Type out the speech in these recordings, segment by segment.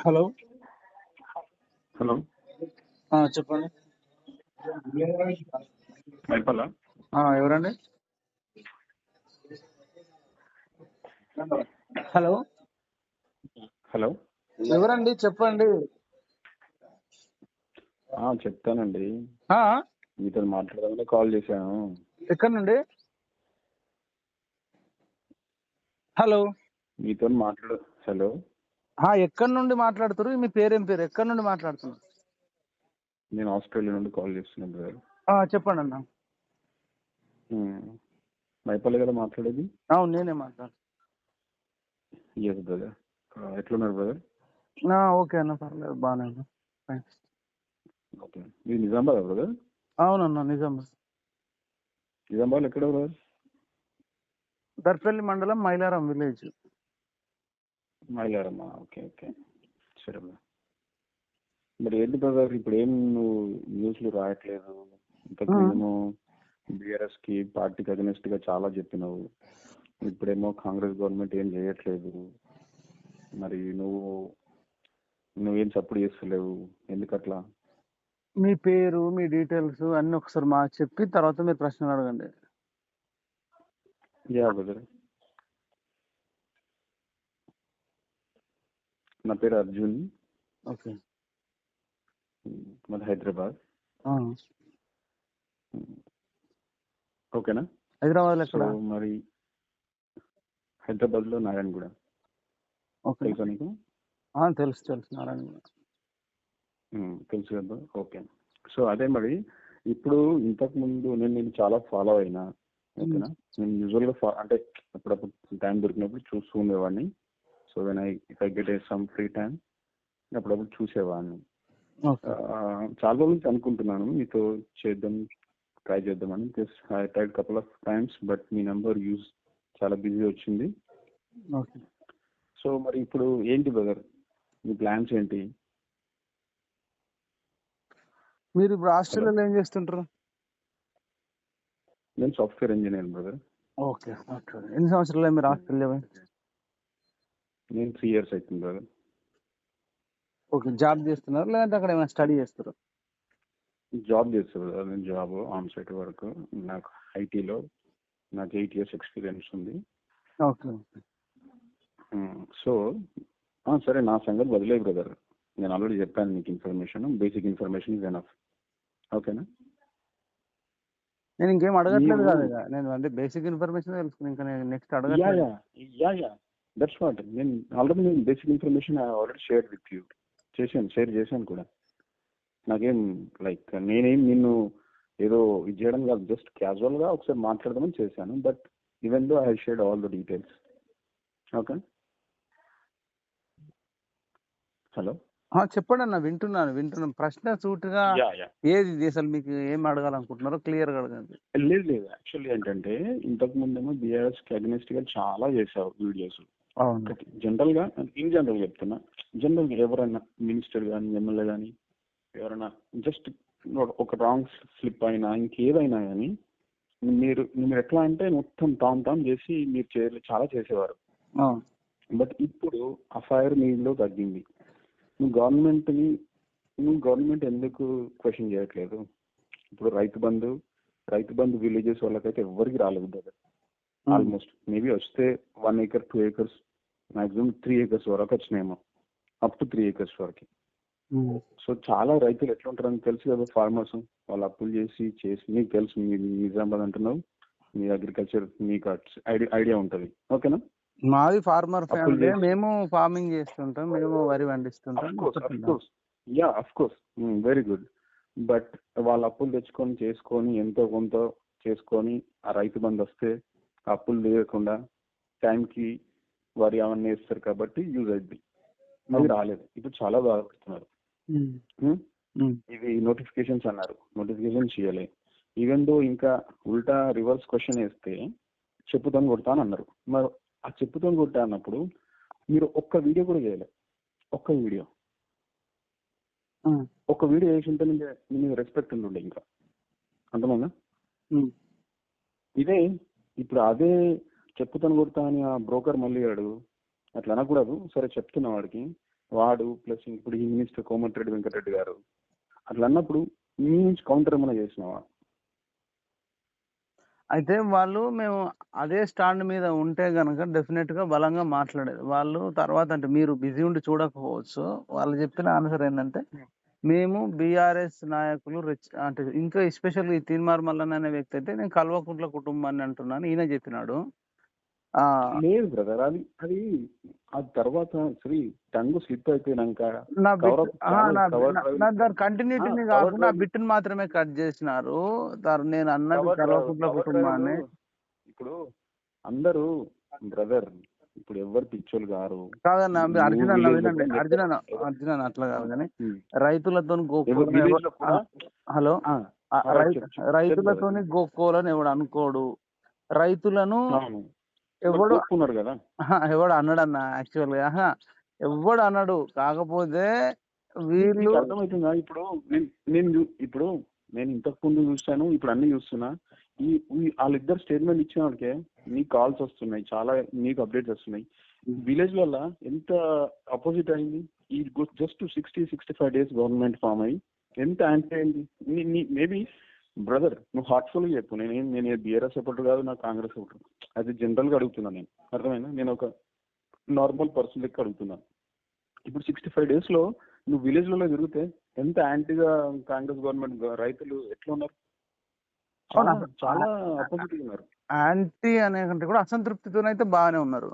Hello hello చెప్పండి. మైపల్లా ఎవరండి? Hello hello ఎవరండి? చెప్పండి. చెప్తానండి. మీతో మాట్లాడదామని కాల్ చేశాను. ఎక్కడి నుండి హలో మీతో మాట్లాడ హలో ఎక్కడి నుండి మాట్లాడుతున్నారు మీ పేరేం పేరు? ఎక్కడి నుండి మాట్లాడుతున్నారు? నేను ఆస్ట్రేలియా నుండి కాల్ చేస్తున్నాను బ్రదర్. చెప్పండి అన్న మైపల్లి కదా మాట్లాడేది? అవును నేనే మాట్లాడు ఎస్ బ్రదర్ ఎట్లున్నారు బ్రదర్ ఓకే అన్న పర్లేదు బాగానే ఉన్నా. Thanks okay. ఇది నిజామాబాద్ బ్రదర్ అవునన్న నిజం నిజామాబాద్ ఎక్కడ బ్రదర్ దర్పల్లి మండలం మైలారం విలేజ్. మైలారమ్మా ఓకే ఓకే. సరే బ్రదర్ మరి ఏంటి బ్రదర్ ఇప్పుడు ఏం నువ్వు న్యూస్లు రాయట్లేదు? ఇంతకు. ముందేమో బీఆర్ఎస్కి పార్టీకి అగెనిస్ట్గా చాలా చెప్పినావు. ఇప్పుడేమో కాంగ్రెస్ గవర్నమెంట్ ఏం చేయట్లేదు. మరి నువ్వు నువ్వేం సపోర్ట్ చేస్తలేవు. ఎందుకట్లా? మీ పేరు మీ డీటెయిల్స్ అన్ని ఒకసారి మాకు చెప్పి తర్వాత మీరు ప్రశ్నలు అడగండి. Yeah brother. నా పేరు అర్జున్. ఓకే. మాది హైదరాబాద్. ఓకేనా? హైదరాబాద్లో ఎక్కడ? మరి హైదరాబాద్లో నారాయణగూడ. ఓకే. తెలుసా నీకు? తెలుసు తెలుసు నారాయణ ఉమ్, తెలుసు కదా? ఓకే. సో అదే మరి ఇప్పుడు ఇంతకు ముందు నేను నేను చాలా ఫాలో అయినా ఓకేనా? నేను యూజువల్గా ఫా- అంటే అప్పుడప్పుడు టైం దొరికినప్పుడు చూస్తూ ఉండేవాడిని. So when I if I get some free time అప్పుడప్పుడు చూసేవాడిని. చాలా రోజుల నుంచి అనుకుంటున్నాను మీతో చేద్దాం ట్రై చేద్దామని. Just I tried couple of times but me number use చాలా బిజీ వచ్చింది. సో మరి ఇప్పుడు ఏంటి బ్రదర్ మీ ప్లాన్స్ ఏంటి? మీరు ఇప్పుడు ఆస్ట్రేలియాలో ఏం చేస్తుంటారు? నేను సాఫ్ట్వేర్ ఇంజనీర్ బ్రదర్ ఓకే ఎన్ని సంవత్సరాలు మీరు ఆస్ట్రేలియా? నేను త్రీ ఇయర్స్ అవుతుంది బ్రదర్ ఓకే జాబ్ చేస్తున్నారు? లేదంటే అక్కడ ఏమైనా స్టడీ చేస్తారు? జాబ్ చేస్తాను నేను జాబ్ ఆన్ సైట్ వర్క్. నాకు ఐటీలో నాకు ఎయిట్ ఇయర్స్ ఎక్స్పీరియన్స్ ఉంది. ఓకే సో సరే నా సంగతి వదిలే బ్రదర్ నేను ఆల్రెడీ చెప్పాను మీకు information basic information is enough ఓకేనా నేను ఇంకేం అడగట్లేదు కదా. నేను అంటే బేసిక్ ఇన్ఫర్మేషన్ తెలుసుకుని ఇంకా నేను నెక్స్ట్ అడగట్లేదు. Yeah yeah. దట్స్ వాట్ నేను ఆల్రెడీ నేను basic information already share with you చేశాను షేర్ చేశాను కూడా. నాకేం లైక్ నేనేం నిన్ను ఏదో ఇది చేయడం కాదు జస్ట్ క్యాజువల్గా ఒకసారి మాట్లాడదామని చేశాను. But even though I shared all the details okay hello చెప్పండి అన్న వింటున్నాను వింటున్నాను. ప్రశ్న సూటిగా ఏది అసలు మీకు ఏం అడగాలనుకుంటున్నారో క్లియర్గా అడగండి. లేదు లేదు. యాక్చువల్లీ ఏంటంటే ఇంతకు ముందేమో బీఆర్ఎస్కి అగెనిస్ట్గా చాలా చేశావు వీడియోస్ జనరల్గా ఇన్ జనరల్ చెప్తున్నా. జనరల్గా ఎవరైనా మినిస్టర్ కానీ ఎమ్మెల్యే కానీ ఎవరైనా జస్ట్ ఒక రాంగ్ స్లిప్ అయినా ఇంకేదైనా కానీ మీరు మీరు ఎట్లా అంటే మొత్తం టామ్ టామ్ చేసి మీరు చాలా చేసేవారు. బట్ ఇప్పుడు ఆ ఫైర్ మీలో తగ్గింది. నువ్వు గవర్నమెంట్ని నువ్వు గవర్నమెంట్ ఎందుకు క్వశ్చన్ చేయట్లేదు? ఇప్పుడు రైతు బంధు రైతు బంధు విలేజెస్ వాళ్ళకైతే ఎవరికి రాలేదు ఆల్మోస్ట్ మేబీ వస్తే one acre two acres maximum three acres వరకు వచ్చినాయేమో. అప్ టు త్రీ ఏకర్స్ వరకు. సో చాలా రైతులు ఎట్లా ఉంటారని తెలుసు కదా ఫార్మర్స్ వాళ్ళు అప్పులు చేసి చేసి మీకు తెలుసు మీ నిజామాబాద్ అంటున్నావు. మీ అగ్రికల్చర్ మీకు ఐడియా ఉంటుంది. ఓకేనా? మాది ఫార్మర్ ఫ్యామిలీ మేము ఫార్మింగ్ చేస్తుంటాం మేము వరి పండిస్తుంటాం. Yeah of course very good but వాళ్ళ అప్పులు తెచ్చుకొని చేసుకొని ఎంతో కొంత చేసుకొని ఆ రైతు బంధు వస్తే అప్పులు లేకుండా టైంకి వరి అవన్నీ వేస్తారు కాబట్టి యూజ్ అయింది అది రాలేదు. ఇప్పుడు చాలా బాధపడుతున్నారు. Hmm? ఉమ్. ఇవి నోటిఫికేషన్స్ అన్నారు. నోటిఫికేషన్స్ చేయలే ఈవెన్ దో ఇంకా ఉల్టా రివర్స్ క్వశ్చన్ వేస్తే చెప్పుతాను కొడతా అని అన్నారు. మరి ఆ చెప్పుతాను కొట్టా అన్నప్పుడు మీరు ఒక్క వీడియో కూడా చేయలే. ఒక్క వీడియో. ఉమ్. ఒక వీడియో వేసి ఉంటే మీకు రెస్పెక్ట్ ఉంటుండే ఇంకా. అంతమంది ఉమ్. ఇదే ఇప్పుడు అదే చెప్పుతాను కొడతా అని ఆ బ్రోకర్ మళ్ళీ అడుగు అట్లా అనకూడదు. సరే చెప్తున్నా వాడికి. వాడు ప్లస్ ఇప్పుడు ఈ మినిస్టర్ కోమటిరెడ్డి వెంకటరెడ్డి గారు. అట్లా అన్నప్పుడు మీ నుంచి కౌంటర్ ఏమైనా చేసినావా? అయితే వాళ్ళు మేము అదే స్టాండ్ మీద ఉంటే గనక డెఫినెట్గా బలంగా మాట్లాడేది. వాళ్ళు తర్వాత అంటే మీరు బిజీ ఉండి చూడకపోవచ్చు. వాళ్ళు చెప్పిన ఆన్సర్ ఏంటంటే మేము బీఆర్ఎస్ నాయకులు రెచ్- అంటే ఇంకా ఎస్పెషల్ ఈ తీన్మార్ మల్లన్న అనే వ్యక్తి అయితే నేను కల్వకుంట్ల కుటుంబాన్ని అంటున్నాను. ఈయన చెప్పినాడు. ఆ లేదు బ్రదర్ అది అది ఆ తర్వాత శ్రీ టంగ్ స్లిప్ అయిపోయినాక దాని కంటిన్యూటీని కాకుండా ఆ బిట్ని మాత్రమే కట్ చేసినారు. నేను అన్నది కల్వకుంట్ల కుటుంబాన్ని. ఇప్పుడు అందరూ బ్రదర్ ఇప్పుడు ఎవరు పిచ్చోళ్ళు గారు కాదన్న అర్జున్ అన్న వినండి. అర్జున్ అన్న అర్జున్ అన్న అట్లా కాదు కానీ. రైతులతో హలో? రైతులతోని గోక్కోలని ఎవడు అనుకోడు. రైతులను ఎవడు? ఒప్పుకున్నారు కదా? ఎవడు అన్నాడన్న యాక్చువల్గా? ఎవడు అన్నాడు? కాకపోతే వీళ్ళు అర్థమవుతుందా? ఇప్పుడు నేను ఇప్పుడు నేను ఇంతకు ముందు చూస్తాను ఇప్పుడు అన్ని చూస్తున్నా. ఈ వాళ్ళిద్దరు స్టేట్మెంట్ ఇచ్చిన వాళ్ళకే నీకు కాల్స్ వస్తున్నాయి చాలా నీకు అప్డేట్స్ వస్తున్నాయి. విలేజ్ వల్ల ఎంత అపోజిట్ అయింది? ఈ just sixty sixty five days government form అయ్యి ఎంత యాంటీ అయింది? మేబీ బ్రదర్ నువ్వు హార్ట్ఫుల్గా చెప్పు. నేను నేను బీఆర్ఎస్ సపోర్ట్ కాదు నాకు కాంగ్రెస్ సపోర్ట్ అది జనరల్గా అడుగుతున్నాను నేను. అర్థమైనా నేను ఒక నార్మల్ పర్సన్ లెక్క అడుగుతున్నాను ఇప్పుడు సిక్స్టీ ఫైవ్ డేస్లో నువ్వు విలేజ్లలో తిరిగితే ఎంత యాంటీగా కాంగ్రెస్ గవర్నమెంట్ రైతులు ఎట్లా ఉన్నారు? చాలా అపోజిట్ ఉన్నారు. యాంటీ అనే కంటే కూడా అసంతృప్తితోనైతే బాగానే ఉన్నారు.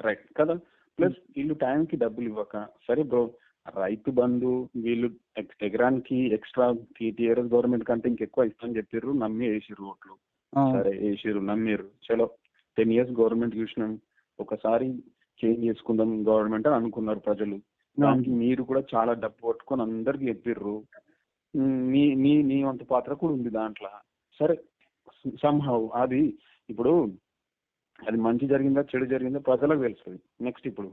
రైట్. కదా? ప్లస్ వీళ్ళు టైంకి డబ్బులు ఇవ్వక సరే బ్రో రైతు బంధు వీళ్ళు ఎక్- ఎకరానికి ఎక్స్ట్రా టీఆర్ఎస్ గవర్నమెంట్ కంటే ఇంకెక్కువ ఇస్తామని చెప్పారు నమ్మి వేసిర్రు ఓట్లు. సరే వేసిర్రు నమ్మిర్రు. చలో టెన్ ఇయర్స్ గవర్నమెంట్ చూసినాం. ఒకసారి చేంజ్ చేసుకుందాం గవర్నమెంట్ అని అనుకున్నారు ప్రజలు. దానికి మీరు కూడా చాలా డబ్బు పట్టుకొని అందరికి చెప్పిర్రు. నీ నీ నీ వంత పాత్ర కూడా ఉంది దాంట్లో. సరే సంహవ్ అది ఇప్పుడు అది మంచి జరిగిందా చెడు జరిగిందా ప్రజలకు తెలుస్తుంది. నెక్స్ట్ ఇప్పుడు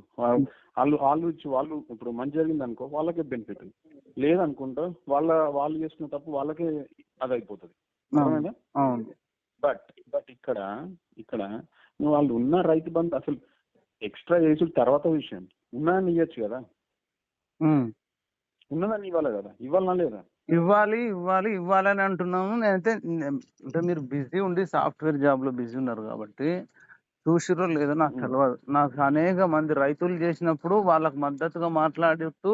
వాళ్ళు వాళ్ళు ఇచ్చి వాళ్ళు ఇప్పుడు మంచి జరిగింది అనుకో వాళ్ళకే బెనిఫిట్ లేదనుకుంటా వాళ్ళ వాళ్ళు చేస్తున్న తప్పు వాళ్ళకే అది అయిపోతుంది బట్ బట్ ఇక్కడ ఇక్కడ వాళ్ళు ఉన్న రైతు బంధు అసలు ఎక్స్ట్రా చేసి తర్వాత విషయం. ఉన్నాయని ఇవ్వచ్చు కదా. ఇవ్వాలి కదా? ఇవ్వాలనా లేదా? ఇవ్వాలి ఇవ్వాలి ఇవ్వాలి అని అంటున్నాము. నేనైతే అంటే మీరు బిజీ ఉండి సాఫ్ట్వేర్ జాబ్లో బిజీ ఉన్నారు కాబట్టి చూసిరో లేదో నాకు. తెలియదు నాకు అనేక మంది రైతులు చేసినప్పుడు వాళ్ళకు మద్దతుగా మాట్లాడుతూ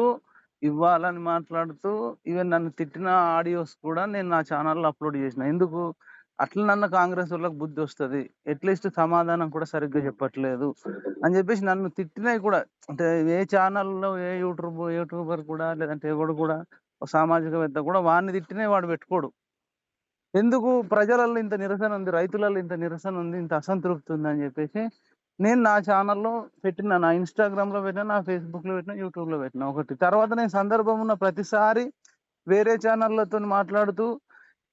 ఇవ్వాలని మాట్లాడుతూ ఈవెన్ నన్ను తిట్టిన ఆడియోస్ కూడా నేను నా ఛానల్లో అప్లోడ్ చేసిన. ఎందుకు? అట్లా నన్ను కాంగ్రెస్ వాళ్ళకి బుద్ధి వస్తుంది. అట్లీస్ట్ సమాధానం కూడా సరిగ్గా చెప్పట్లేదు అని చెప్పేసి నన్ను తిట్టినవి కూడా అంటే ఏ ఛానల్లో ఏ యూట్యూబ్ యూట్యూబర్ కూడా లేదంటే ఎవడు కూడా సామాజికవేత్త కూడా వాడిని తిట్టినే వాడు పెట్టుకోడు. ఎందుకు? ప్రజలలో ఇంత నిరసన ఉంది రైతులలో ఇంత నిరసన ఉంది ఇంత అసంతృప్తి ఉంది అని చెప్పేసి నేను నా ఛానల్లో పెట్టిన నా ఇన్స్టాగ్రామ్లో పెట్టిన నా ఫేస్బుక్లో పెట్టిన యూట్యూబ్లో పెట్టిన ఒకటి. తర్వాత నేను సందర్భం ఉన్న ప్రతిసారి వేరే ఛానళ్ళతో మాట్లాడుతూ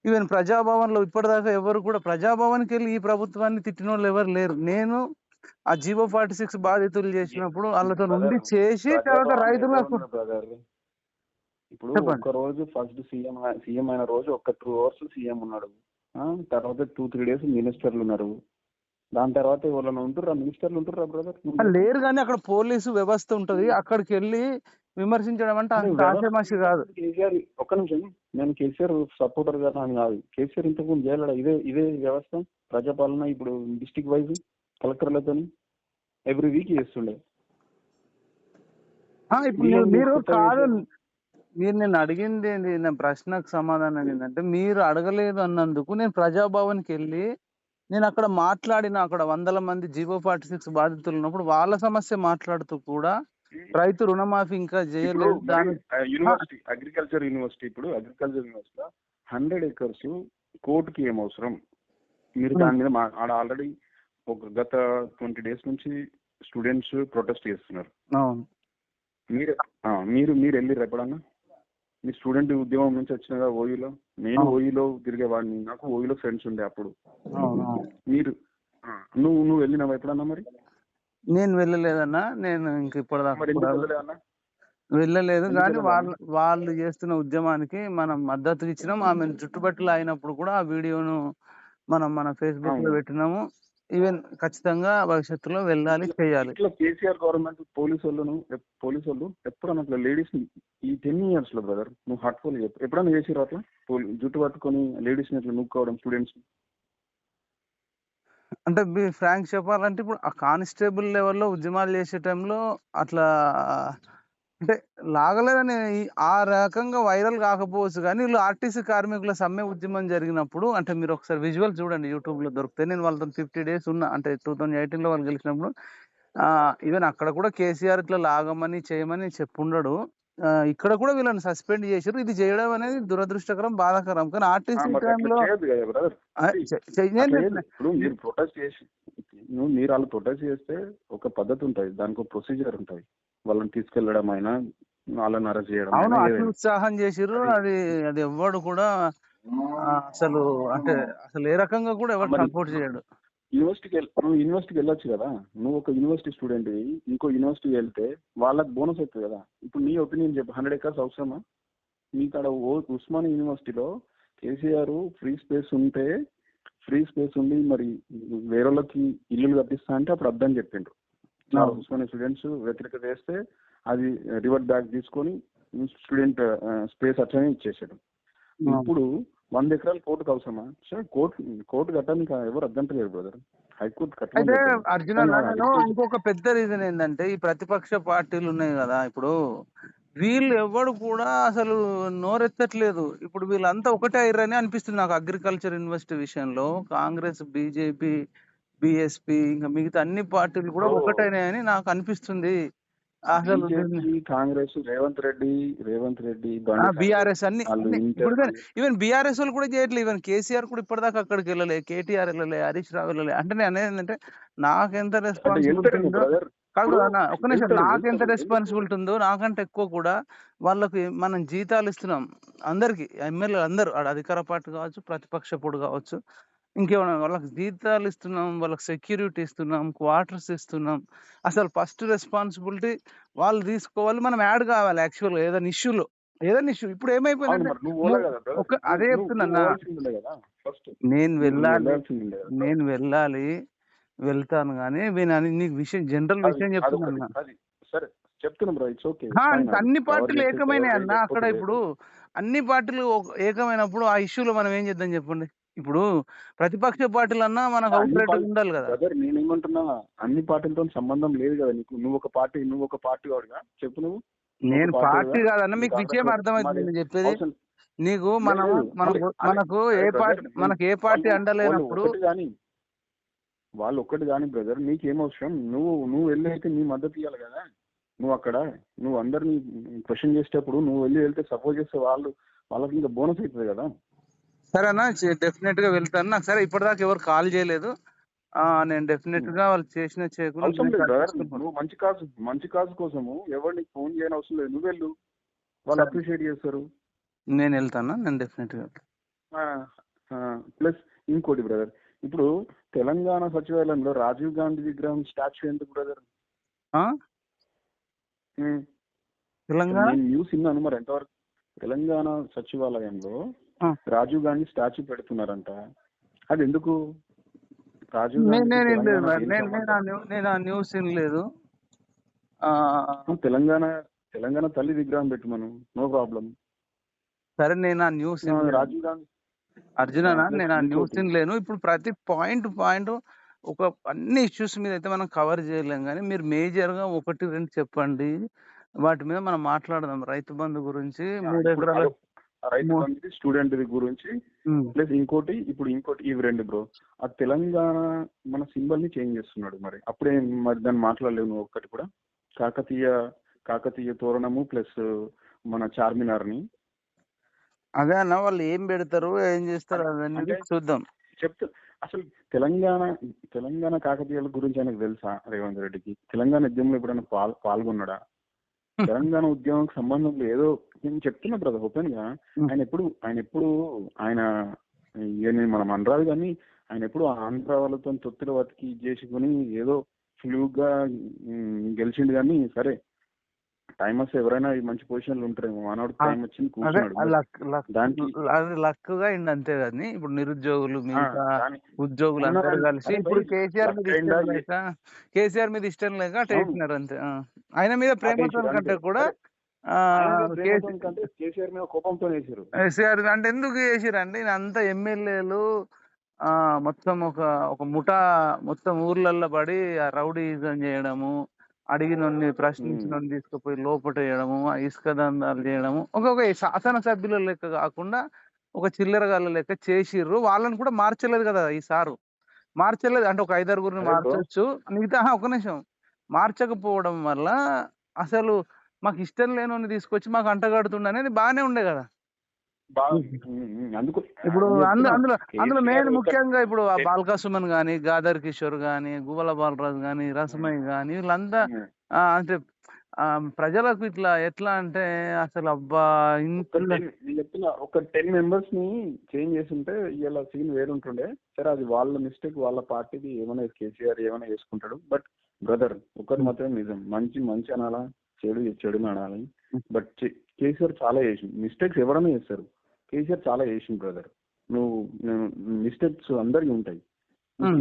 ఈవెన్ ప్రజాభవన్లో ఇప్పటిదాకా ఎవరు కూడా ప్రజాభవన్కి వెళ్ళి ఈ ప్రభుత్వాన్ని తిట్టిన వాళ్ళు ఎవరు లేరు. నేను ఆ జీవో ఫార్టీ సిక్స్ బాధితులు చేసినప్పుడు వాళ్ళతో ఉండి చేసి తర్వాత రైతులకు ఇప్పుడు. ఒక రోజు ఫస్ట్ సీఎం సీఎం అయిన రోజు ఒక టూ అవర్స్ సీఎం ఉన్నాడు. తర్వాత టూ త్రీ డేస్ మినిస్టర్లు ఉన్నారు. దాని తర్వాత ఎవరైనా ఉంటుర్రా మినిస్టర్లు ఉంటుర్రా బ్రదర్ లేరు కానీ అక్కడ పోలీసు వ్యవస్థ ఉంటది. అక్కడికి వెళ్ళి విమర్శించడం అంటే అంత ఆశమాషి కాదు. కేసీఆర్ ఒక్క నిమిషం. నేను కేసీఆర్ సపోర్టర్ కదా అని కాదు. కేసీఆర్ ఇంతకుముందు చేయలేడా ఇదే ఇదే వ్యవస్థ. ప్రజాపాలన ఇప్పుడు డిస్టిక్ వైజ్ కలెక్టర్లతో ఎవ్రీ వీక్ చేస్తుండే. ఇప్పుడు మీరు- కాదు. మీరు నేను అడిగింది ఏంది? నా ప్రశ్నకు సమాధానం ఏంటంటే మీరు అడగలేదు అన్నందుకు నేను ప్రజాభవన్కి వెళ్ళి నేను అక్కడ మాట్లాడిన అక్కడ వందల మంది జీవో ఫార్టీ సిక్స్ బాధితులు ఉన్నప్పుడు వాళ్ళ సమస్య మాట్లాడుతూ కూడా రైతు రుణమాఫీ ఇంకా చేయలేదు. యూనివర్సిటీ అగ్రికల్చర్ యూనివర్సిటీ ఇప్పుడు అగ్రికల్చర్ యూనివర్సిటీ హండ్రెడ్ ఏకర్స్ కోర్టుకి ఏం అవసరం? మీరు Hmm. దాని మీద ఆడ ఆల్రెడీ ఒక గత ట్వంటీ డేస్ నుంచి స్టూడెంట్స్ ప్రొటెస్ట్ చేస్తున్నారు. మీరు మీరు మీరు వెళ్ళి ఎప్పుడన్నా? మీ స్టూడెంట్ ఉద్యమం నుంచి వచ్చిన ఓయూలో? నేను. ఓయూలో తిరిగేవాడిని. నాకు ఓయూలో ఫ్రెండ్స్ ఉండే అప్పుడు. మీరు నువ్వు నువ్వు వెళ్ళినావు ఎప్పుడన్నా మరి? నేను వెళ్ళలేదన్నా. నేను ఇంక అన్న వెళ్ళలేదు. కానీ? వాళ్ళ వాళ్ళు చేస్తున్న ఉద్యమానికి మనం మద్దతు ఇచ్చినాం. ఆమె చుట్టుపక్కల అయినప్పుడు కూడా ఆ వీడియోను మనం మన ఫేస్బుక్లో. పెట్టినాము. ఈవెన్ ఖచ్చితంగా భవిష్యత్తులో వెళ్ళాలి చేయాలి. ఇట్లా కేసీఆర్ గవర్నమెంట్ పోలీసు వాళ్ళను పోలీసు వాళ్ళు ఎప్పుడన్నా అట్లా లేడీస్ ఈ టెన్ ఇయర్స్లో బ్రదర్ నువ్వు హర్ట్ఫుల్ చెప్పు. ఎప్పుడన్నా చేసిరు అట్లా? జుట్టు పట్టుకొని లేడీస్ని ఇట్లా నూక్కోవడం స్టూడెంట్స్ అంటే ఫ్రాంక్ చెప్పాలంటే ఇప్పుడు ఆ కానిస్టేబుల్ లెవెల్లో ఉద్యమాలు చేసే టైంలో అట్లా అంటే లాగలేదని ఆ రకంగా వైరల్ కాకపోవచ్చు కానీ వీళ్ళు ఆర్టీసీ కార్మికుల సమ్మె ఉద్యమం జరిగినప్పుడు అంటే మీరు ఒకసారి విజువల్ చూడండి యూట్యూబ్లో దొరికితే నేను వాళ్ళతో ఫిఫ్టీ డేస్ ఉన్నా అంటే టూ థౌజండ్ ఎయిటీన్లో వాళ్ళు గెలిచినప్పుడు ఈవెన్ అక్కడ కూడా కేసీఆర్ ఇట్లా లాగమని చేయమని చెప్పుండడు. ఇక్కడ కూడా వీళ్ళని సస్పెండ్ చేశారు ఇది చేయడం అనేది దురదృష్టకరం బాధాకరం. కానీ ఆర్టీసీ టైంలో మీరు ప్రొటెస్ట్ చేసి మీరు వాళ్ళు ప్రొటెస్ట్ చేస్తే ఒక పద్ధతి ఉంటుంది దానికి ఒక ప్రొసీజర్ ఉంటుంది వాళ్ళని తీసుకెళ్ళడం అయినా వాళ్ళని అరెస్ట్ చేయడం అవును అతి. ఉత్సాహం చేసిర్రు అది అది ఎవ్వడు కూడా అసలు అంటే అసలు ఏ రకంగా కూడా ఎవరు సపోర్ట్ చేయడు. యూనివర్సిటీకి నువ్వు యూనివర్సిటీకి వెళ్ళొచ్చు కదా? నువ్వు ఒక యూనివర్సిటీ స్టూడెంట్ ఇంకో యూనివర్సిటీకి వెళ్తే వాళ్ళకి బోనస్ అవుతుంది కదా? ఇప్పుడు నీ ఒపీనియన్ చెప్పు హండ్రెడ్ ఎకర్స్ అవసరమా? మీకు అక్కడ ఓ ఉస్మానియా యూనివర్సిటీలో కేసీఆర్ ఫ్రీ స్పేస్ ఉంటే ఫ్రీ స్పేస్ ఉండి మరి వేరే వాళ్ళకి ఇల్లులు కట్టిస్తా అంటే అప్పుడు అర్థం చెప్పిండ్రు. అవును. ఉస్మానియా స్టూడెంట్స్ వ్యతిరేకత చేస్తే అది రివర్ట్ బ్యాక్ తీసుకొని స్టూడెంట్ స్పేస్ అట్లనే ఇచ్చేసాడు. ఇప్పుడు వంద ఎకరాలు కోర్టుకు అవసరమా సరే కోర్టు కోర్టు కట్టడానికి ఎవరు అర్థంటలేరు బ్రదర్ హైకోర్టు అయితే అర్జున ఇంకొక పెద్ద రీజన్ ఏంటంటే ఈ ప్రతిపక్ష పార్టీలు ఉన్నాయి కదా ఇప్పుడు వీళ్ళు ఎవడు కూడా అసలు నోరెత్తట్లేదు. ఇప్పుడు వీళ్ళంతా ఒకటే అయ్యారని అనిపిస్తుంది నాకు అగ్రికల్చర్ యూనివర్సిటీ విషయంలో. కాంగ్రెస్ బీజేపీ బిఎస్పి ఇంకా మిగతా అన్ని పార్టీలు కూడా. ఒకటైనాయని నాకు అనిపిస్తుంది. అసలు కాంగ్రెస్ రేవంత్ రెడ్డి రేవంత్ రెడ్డి బీఆర్ఎస్ అన్ని ఈవెన్ బీఆర్ఎస్ వాళ్ళు కూడా చేయట్లేదు ఈవెన్ కేసీఆర్ కూడా ఇప్పటిదాకా అక్కడికి వెళ్ళలే కేటీఆర్ వెళ్ళలే హరీష్ రావు వెళ్ళలే. అంటే నేను అనేది ఏంటంటే నాకెంత రెస్పాన్సిబిలిటీ ఉందో కాదు ఒక్క నిమిషం. నాకెంత రెస్పాన్సిబిలిటీ ఉందో నాకంటే ఎక్కువ కూడా వాళ్ళకి మనం జీతాలు ఇస్తున్నాం అందరికి. ఎమ్మెల్యే అందరూ అధికార పార్టీ కావచ్చు ప్రతిపక్ష పొడు కావచ్చు. ఇంకేమైనా వాళ్ళకి జీతాలు ఇస్తున్నాం వాళ్ళకి సెక్యూరిటీ ఇస్తున్నాం క్వార్టర్స్ ఇస్తున్నాం. అసలు ఫస్ట్ రెస్పాన్సిబిలిటీ వాళ్ళు తీసుకోవాలి మనం యాడ్ కావాలి యాక్చువల్గా ఏదైనా ఇష్యూలో. ఏదైనా ఇష్యూ ఇప్పుడు. ఒక- అదే చెప్తున్నా నేను వెళ్ళాలి. నేను వెళ్ళాలి వెళ్తాను కానీ నేను అని నీకు విషయం జనరల్ విషయం చెప్తున్నా అన్ని పార్టీలు ఏకమైనాయి అన్న అక్కడ ఇప్పుడు. అన్ని పార్టీలు ఏకమైనప్పుడు ఆ ఇష్యూలో మనం ఏం చేద్దాం చెప్పండి? ఇప్పుడు ప్రతిపక్ష పార్టీలు అన్నా మనకు ఉండాలి కదా. బ్రదర్ నేనేమంటున్నా అన్ని పార్టీలతో సంబంధం లేదు కదా నీకు. నువ్వు ఒక పార్టీ నువ్వు ఒక పార్టీ వాడుగా? చెప్పు నువ్వు. నేను పార్టీ పార్టీ కదా? కాదన్న మీకు విషయం అర్థమవుతుంది మరి నేను చెప్పేది. నీకు మనం మనకు ఏ పార్టీ మనకు ఏ పార్టీ అండలేనప్పుడు వాళ్ళు ఒక్కటి కానీ బ్రదర్ నీకేం అవసరం? నువ్వు నువ్వు వెళ్ళి అయితే నీ మద్దతు ఇవ్వాలి కదా. నువ్వు అక్కడ నువ్వు అందరినీ క్వశ్చన్ చేసేటప్పుడు నువ్వు వెళ్ళి వెళ్తే సపోర్ట్ చేస్తే వాళ్ళు వాళ్ళకి ఇంకా బోనస్ అవుతుంది కదా. సరేనా డెఫినెట్గా వెళ్తాను నాకు సరే ఇప్పటిదాకా ఎవరు కాల్ చేయలేదు. ఆ నేను డెఫినెట్గా వాళ్ళు చేసిన చేయకుండా మంచి కాజు మంచి కాజు కోసము ఎవరు నీకు ఫోన్ చేయని అవసరం లేదు. నువ్వు వెళ్ళు వాళ్ళు సరే. అప్రిషియేట్ చేస్తారు. నేను వెళ్తాను నేను డెఫినెట్గా ప్లస్ ఇంకోటి బ్రదర్ ఇప్పుడు తెలంగాణ సచివాలయంలో రాజీవ్ గాంధీ విగ్రహం స్టాచ్యూ ఎందుకు బ్రదర్ ఆ? తెలంగాణ? న్యూస్ విన్నాను మరి ఎంతవరకు? తెలంగాణ సచివాలయంలో. రాజీవ్ గాంధీ స్టాచ్యూ పెడుతున్నారంట. అది ఎందుకు రాజీవ్ నేను ఆ న్యూస్ తెలంగాణ తెలంగాణ తల్లి విగ్రహం పెట్టమను నో ప్రాబ్లం. సరే నేను ఆ న్యూస్. రాజీవ్ గాంధీ అర్జున నేను ఆ. న్యూస్ వినలేను ఇప్పుడు ప్రతి పాయింట్ పాయింట్ ఒక అన్ని ఇష్యూస్ మీద అయితే మనం కవర్ చేయలేం కానీ మీరు మేజర్గా ఒకటి రెండు చెప్పండి. వాటి మీద మనం మాట్లాడదాం. రైతు బంధు గురించి మూడు ఎకరాల రైతు స్టూడెంట్ గురించి. ప్లస్ ఇంకోటి ఇప్పుడు ఇంకోటి ఇవి రెండు బ్రో. ఆ తెలంగాణ మన సింబల్ని చేంజ్ చేస్తున్నాడు మరి. అప్పుడే మరి దాన్ని మాట్లాడలేవు నువ్వు ఒక్కటి కూడా. కాకతీయ కాకతీయ తోరణము ప్లస్ మన చార్మినార్ని. అదే అన్న వాళ్ళు ఏం పెడతారు ఏం చేస్తారు అవన్నీ చూద్దాం. చెప్తా అసలు తెలంగాణ తెలంగాణ కాకతీయుల గురించి ఆయనకు తెలుసా రేవంత్ రెడ్డికి? తెలంగాణ ఉద్యమంలో ఎప్పుడైనా పాల్ పాల్గొన్నాడా? తెలంగాణ ఉద్యమంకి సంబంధం లేదు. నేను చెప్తున్నా బ్రదర్ ఓపెన్గా. ఆయన ఎప్పుడు ఆయన ఎప్పుడు ఆయన నేను మనం అనరాదు కానీ ఆయన ఎప్పుడు ఆంధ్ర వాళ్ళతో తొత్తుల బతికి చేసుకుని ఏదో ఫ్లూగా గెలిచిండు కానీ సరే టైం వస్తే ఎవరైనా మంచి పొజిషన్లో ఉంటారేమో. మనోడు ఆ, టైం వచ్చింది కూర్చున్నాడు లక్ లక్ దానికి అది లక్గా అయింది అంతే కానీ ఇప్పుడు నిరుద్యోగులు ఉద్యోగులు అందరూ కలిసి ఇప్పుడు కేసీఆర్ మీద లక్ ఇష్టం లేక కేసీఆర్ మీద ఇష్టం లేక అవును. అటేసినారు అంతే. ఆయన మీద ప్రేమతో కంటే కూడా కేసీఆర్ అంటే ఎందుకు చేసిరండి అంత ఎమ్మెల్యేలు ఆ మొత్తం ఒక ఒక ముఠా మొత్తం ఊర్లల్లో పడి ఆ రౌడీజం చేయడము అడిగినోన్ని ప్రశ్నించినోన్ని తీసుకుపోయి లోపటేయడము ఆ ఇసుక దందాలు చేయడము ఒక్కొక్క శాసనసభ్యుల లెక్క కాకుండా ఒక చిల్లరగాళ్ళ లెక్క చేసిర్రు. వాళ్ళని కూడా మార్చలేదు కదా ఈ సారు. మార్చలేదు అంటే ఒక ఐదారుగురిని మార్చొచ్చు. మిగతా ఒక నిమిషం. మార్చకపోవడం వల్ల అసలు మాకు ఇష్టం లేనోని తీసుకొచ్చి మాకు అంటగడుతుండ అనేది బాగానే ఉండే కదా. అందుకు ఇప్పుడు అందులో అందులో మెయిన్ ముఖ్యంగా ఇప్పుడు ఆ బాల్కా సుమన్ గాని గాదర్ కిషోర్ గాని గువ్వల బాలరాజు గాని రసమయ్య గాని వీళ్ళంతా అంటే ప్రజలకు ఇట్లా ఎట్లా అంటే అసలు అబ్బా ఇంత చెప్తున్నా ఒక టెన్ మెంబర్స్ని చేంజ్ చేస్తుంటే ఇలా సీన్ వేరుంటుండే. సరే అది వాళ్ళ మిస్టేక్ వాళ్ళ పార్టీది ఏమైనా కేసీఆర్ ఏమైనా చేసుకుంటాడు. బట్ బ్రదర్ ఒకటి మాత్రం నిజం మంచి మంచి అనాలా. చెడు చెడు అనాలి బట్ కేసీఆర్ చాలా చేసింది మిస్టేక్స్ ఎవరైనా చేస్తారు. కేసీఆర్ చాలా చేసింది బ్రదర్. నువ్వు మిస్టేక్స్ అందరికి ఉంటాయి.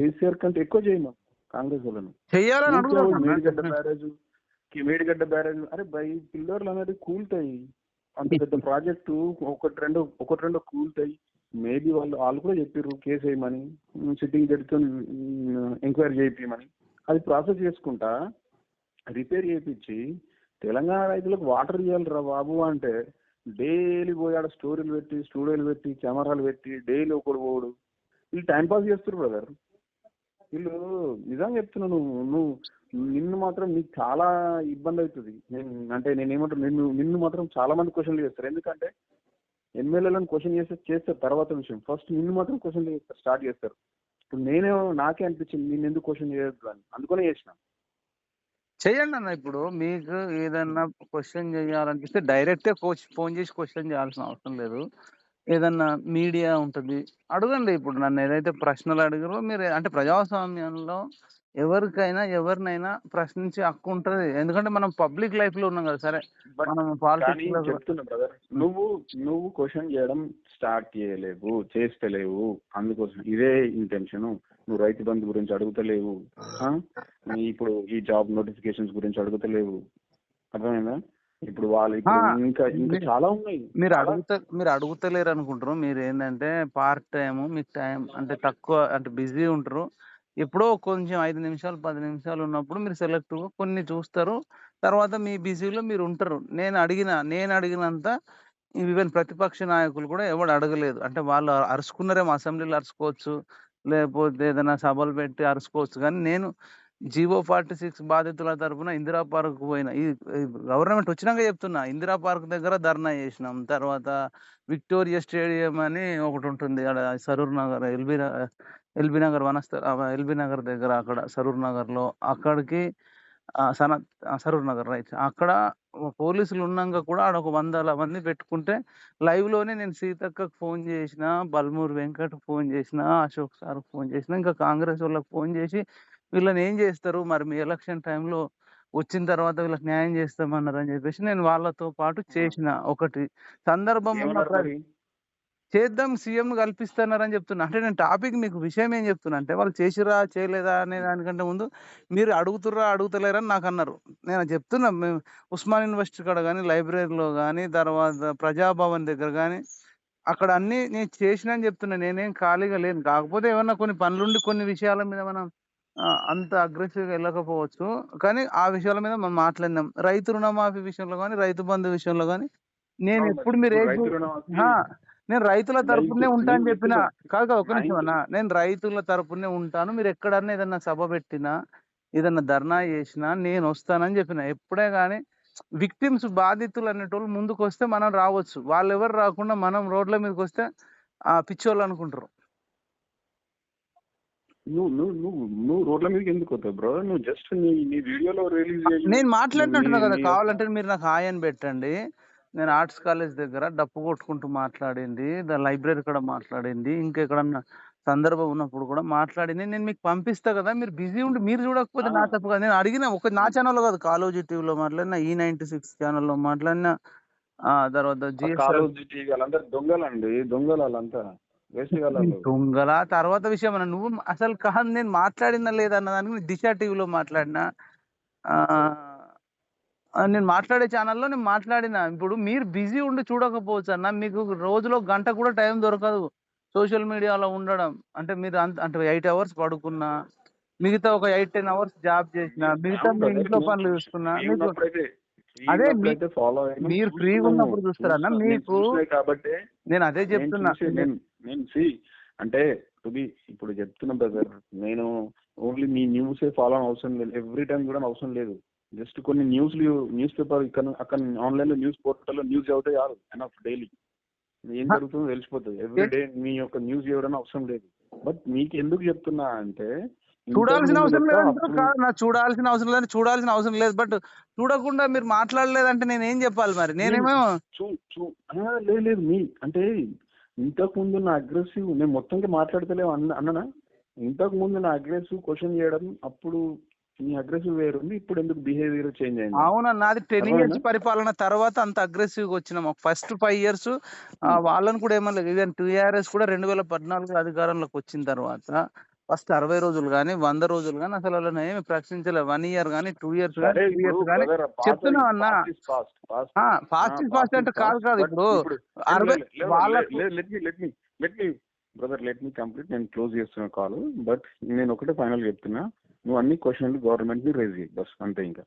కేసీఆర్ కంటే ఎక్కువ చేయమా కాంగ్రెస్ వాళ్ళను? మేడిగడ్డ బ్యారేజ్ మేడిగడ్డ బ్యారేజ్ అరే బై పిల్లర్లు అనేది కూలుతాయి. అంత పెద్ద ప్రాజెక్టు ఒకటి రెండు ఒకటి రెండు కూలుతాయి. మేబీ వాళ్ళు వాళ్ళు కూడా చెప్పారు కేసు వేయమని సిట్టింగ్ జడ్జితో ఎంక్వైరీ చేయించమని అది ప్రాసెస్ చేసుకుంటా రిపేర్ చేయించి తెలంగాణ రైతులకు వాటర్ ఇవ్వాలిరా బాబు అంటే డైలీ పోయాడు ఆడ స్టోరీలు పెట్టి స్టూడియోలు పెట్టి కెమెరాలు పెట్టి డైలీ ఒకడు పోడు. వీళ్ళు టైం పాస్ చేస్తారు బ్రదర్ వీళ్ళు నిజంగా చెప్తున్నా నువ్వు నువ్వు నిన్ను మాత్రం నీకు చాలా ఇబ్బంది అవుతుంది. నేను అంటే నేను ఏమంటాను నిన్ను నిన్ను మాత్రం చాలా మంది క్వశ్చన్లు చేస్తారు. ఎందుకంటే ఎమ్మెల్యేలను క్వశ్చన్ చేస్తే చేస్తారు తర్వాత విషయం. ఫస్ట్ నిన్ను మాత్రం క్వశ్చన్ చేస్తారు స్టార్ట్ చేస్తారు. ఇప్పుడు నేనే నాకే అనిపించింది నేను ఎందుకు క్వశ్చన్ చేయొద్దు అని. అందుకనే చేసిన. చెయ్యండి అన్న ఇప్పుడు మీకు ఏదన్నా క్వశ్చన్ చేయాలనిపిస్తే డైరెక్టే కోచ్ ఫోన్ చేసి క్వశ్చన్ చేయాల్సిన అవసరం లేదు. ఏదన్నా మీడియా ఉంటుంది. అడగండి ఇప్పుడు నన్ను ఏదైతే ప్రశ్నలు అడిగారో మీరు అంటే ప్రజాస్వామ్యంలో ఎవరికైనా ఎవరినైనా ప్రశ్నించే హక్కు ఉంటది. ఎందుకంటే మనం పబ్లిక్ లైఫ్లో ఉన్నాం కదా సరే. మనం పాలిటిక్స్ నువ్వు నువ్వు క్వశ్చన్ చేయడం స్టార్ట్ చేయలేవు చేస్తలేవు. అందుకోసం ఇదే ఇంటెన్షన్ నువ్వు రైతు బంధు గురించి అడుగుతలేవు? ఇప్పుడు ఈ జాబ్ నోటిఫికేషన్స్ గురించి అడుగుతలేవు. అర్థమైందా? ఇప్పుడు వాళ్ళు ఇంకా ఇంకా చాలా ఉన్నాయి. మీరు అడుగుత మీరు అడుగుతలేరు అనుకుంటారు మీరు ఏంటంటే పార్ట్ టైం మీకు టైం అంటే తక్కువ అంటే బిజీ ఉంటారు. ఎప్పుడో కొంచెం ఐదు నిమిషాలు పది నిమిషాలు ఉన్నప్పుడు మీరు సెలెక్ట్ కొన్ని చూస్తారు. తర్వాత మీ బిజీలో మీరు ఉంటారు. నేను అడిగిన నేను అడిగినంత ఈవెన్ ప్రతిపక్ష నాయకులు కూడా ఎవడు అడగలేదు. అంటే వాళ్ళు అరుచుకున్నారేమో అసెంబ్లీలో అరుచుకోవచ్చు లేకపోతే ఏదైనా సభలు పెట్టి అరుచుకోవచ్చు కానీ నేను జీవో ఫార్టీ సిక్స్ బాధితుల తరపున ఇందిరా పార్క్ పోయిన. ఈ గవర్నమెంట్ వచ్చినాక చెప్తున్నా ఇందిరా పార్క్ దగ్గర ధర్నా చేసినాం. తర్వాత విక్టోరియా స్టేడియం అని ఒకటి ఉంటుంది అక్కడ సరూర్ నగర్ ఎల్బీ ఎల్బీ నగర్ వనస్థ ఎల్బీ నగర్ దగ్గర అక్కడ సరూర్ నగర్లో. అక్కడికి సన సరూర్ నగర్ రైట్. అక్కడ పోలీసులు ఉన్నాక కూడా ఆడ ఒక వందల మంది పెట్టుకుంటే లైవ్లోనే నేను సీతక్కకు ఫోన్ చేసిన బల్మూరు వెంకట్ ఫోన్ చేసిన అశోక్ సార్ ఫోన్ చేసిన ఇంకా కాంగ్రెస్ వాళ్ళకి ఫోన్ చేసి వీళ్ళని ఏం చేస్తారు? మరి మీ ఎలక్షన్ టైంలో వచ్చిన తర్వాత వీళ్ళకి న్యాయం చేస్తామన్నారు అని చెప్పేసి నేను వాళ్ళతో పాటు చేసిన ఒకటి. సందర్భం ఉన్న ఏమన్నారు ప్ర- మరి చేద్దాం సీఎం కల్పిస్తున్నారని చెప్తున్నా. అంటే నేను టాపిక్ మీకు విషయం ఏం చెప్తున్నా? అంటే వాళ్ళు చేసిరా చేయలేదా అనే దానికంటే ముందు మీరు అడుగుతలేరా అని నాకు అన్నారు. నేను చెప్తున్నా మేము ఉస్మాన్ యూనివర్సిటీ కాడ కానీ లైబ్రరీలో కానీ తర్వాత ప్రజాభవన్ దగ్గర కానీ అక్కడ అన్ని నేను చేసిన అని చెప్తున్నా. నేనేం ఖాళీగా లేను. కాకపోతే ఏమన్నా కొన్ని పనులుండి కొన్ని విషయాల మీద మనం అంత అగ్రెసివ్గా వెళ్ళకపోవచ్చు. కానీ ఆ విషయాల మీద మనం మాట్లాడినాం. రైతు రుణమాఫీ విషయంలో కానీ రైతు బంధు విషయంలో కానీ నేను ఎప్పుడు మరి. నేను రైతుల తరపునే ఉంటా అని చెప్పిన. కాదు కాదు ఒక్క నిమిషం అన్న. నేను రైతుల తరపునే ఉంటాను. మీరు ఎక్కడన్నా ఏదన్నా సభ పెట్టినా ఏదన్నా ధర్నా చేసినా నేను వస్తానని చెప్పిన. ఎప్పుడే కానీ విక్టిమ్స్ బాధితులు అనేటోళ్ళు ముందుకు వస్తే మనం రావచ్చు. వాళ్ళు ఎవరు రాకుండా మనం రోడ్ల మీదకి వస్తే ఆ పిచ్చోళ్ళు అనుకుంటారు. నువ్వు నువ్వు నువ్వు నువ్వు రోడ్ల మీదకి ఎందుకు వస్తావు బ్రో? నువ్వు జస్ట్ నీ నీ వీడియోలో రిలీజ్ నేను మాట్లాడినట్టున్నా కదా కావాలంటే మీరు నాకు హాయ్ అని పెట్టండి. నేను ఆర్ట్స్ కాలేజ్ దగ్గర డప్పు కొట్టుకుంటూ మాట్లాడింది ద లైబ్రరీ కూడా మాట్లాడింది ఇంకెక్కడన్నా సందర్భం ఉన్నప్పుడు కూడా మాట్లాడి నేను మీకు పంపిస్తా కదా మీరు బిజీ ఉండి మీరు చూడకపోతే నా. తప్పు కదా. నేను అడిగిన ఒక నా ఛానల్లో కాదు కాలోజీ టీవీలో మాట్లాడినా ఈ నైన్టీ సిక్స్ ఛానల్లో మాట్లాడినా ఆ తర్వాత దొంగలండి దొంగలు వాళ్ళంతా దొంగల? తర్వాత విషయం అన్న నువ్వు అసలు కాదు నేను మాట్లాడినా లేదన్న దానికి దిశ టీవీలో మాట్లాడినా? నేను మాట్లాడే ఛానల్లో నేను మాట్లాడినా. ఇప్పుడు మీరు బిజీ ఉండి చూడకపోవచ్చు అన్న మీకు రోజులో గంట కూడా టైం దొరకదు సోషల్ మీడియాలో ఉండడం. అంటే మీరు అంత అంటే ఎయిట్ అవర్స్ పడుకున్నా మిగతా ఒక ఎయిట్ టెన్ అవర్స్ జాబ్ చేసిన మిగతా మీ ఇంట్లో పనులు చూసుకున్నా మీకు అదే మీరు ఫ్రీగా ఉన్నప్పుడు చూస్తారన్న మీకు కాబట్టి నేను అదే నేను చెప్తున్నా. నేను అంటే ఇప్పుడు చెప్తున్నా బ్రదర్ నేను ఓన్లీ మీ న్యూసే ఫాలో అవసరం లేదు. ఎవ్రీ టైం కూడా అవసరం లేదు. జస్ట్ కొన్ని న్యూస్ న్యూస్ పేపర్ ఇక్కడ అక్కడ ఆన్లైన్లో న్యూస్ పోర్టల్లో న్యూస్ చదివితే చాలు. ఎనఫ్ డైలీ ఏం. జరుగుతుందో తెలిసిపోతుంది. ఎవ్రీ డే మీ యొక్క న్యూస్ చేయడం అవసరం లేదు. బట్ మీకు ఎందుకు చెప్తున్నా అంటే చూడాల్సిన అవసరం నా చూడాల్సిన అవసరం లేదు చూడాల్సిన అవసరం లేదు. బట్ చూడకుండా మీరు మాట్లాడలేదంటే నేను ఏం చెప్పాలి మరి? నేనేమో లేదు లేదు. మీ అంటే ఇంతకు ముందు నా అగ్రెసివ్ నేను మొత్తంగా మాట్లాడతలేవు అన్న అన్ననా? ఇంతకు ముందు నా అగ్రెసివ్ క్వశ్చన్ చేయడం అప్పుడు మీ అగ్రెసివ్ వేరుంది ఇప్పుడు ఎందుకు బిహేవియర్ చేంజ్ అయింది? అవునన్నా నాది టెన్? ఇయర్స్ పరిపాలన తర్వాత అంత అగ్రెసివ్గా వచ్చినాం. ఫస్ట్ ఫైవ్ ఇయర్స్ వాళ్ళని కూడా ఏమనలేదు ఈవెన్ టీఆర్ఎస్ కూడా రెండు వేల పద్నాలుగు అధికారంలోకి వచ్చిన తర్వాత ఫస్ట్ అరవై రోజులు కానీ వంద రోజులు కానీ అసలు వాళ్ళని ఏమి ప్రశ్నించలేదు వన్ ఇయర్ కానీ టూ ఇయర్స్ కానీ ఇయర్స్ కానీ చెప్తున్నా అన్నా. ఫాస్ట్ ఫాస్ట్ అంటే కాదు. కాదు ఇప్పుడు అరవై బ్రదర్ లెట్ మీ కంప్లీట్ నేను క్లోజ్ చేస్తున్నా కాల్ బట్ నేను ఒకటే ఫైనల్ చెప్తున్నా. నువ్వు అన్ని క్వశ్చన్లు గవర్నమెంట్ని రేజ్ చేయి. బస్ అంతే ఇంకా.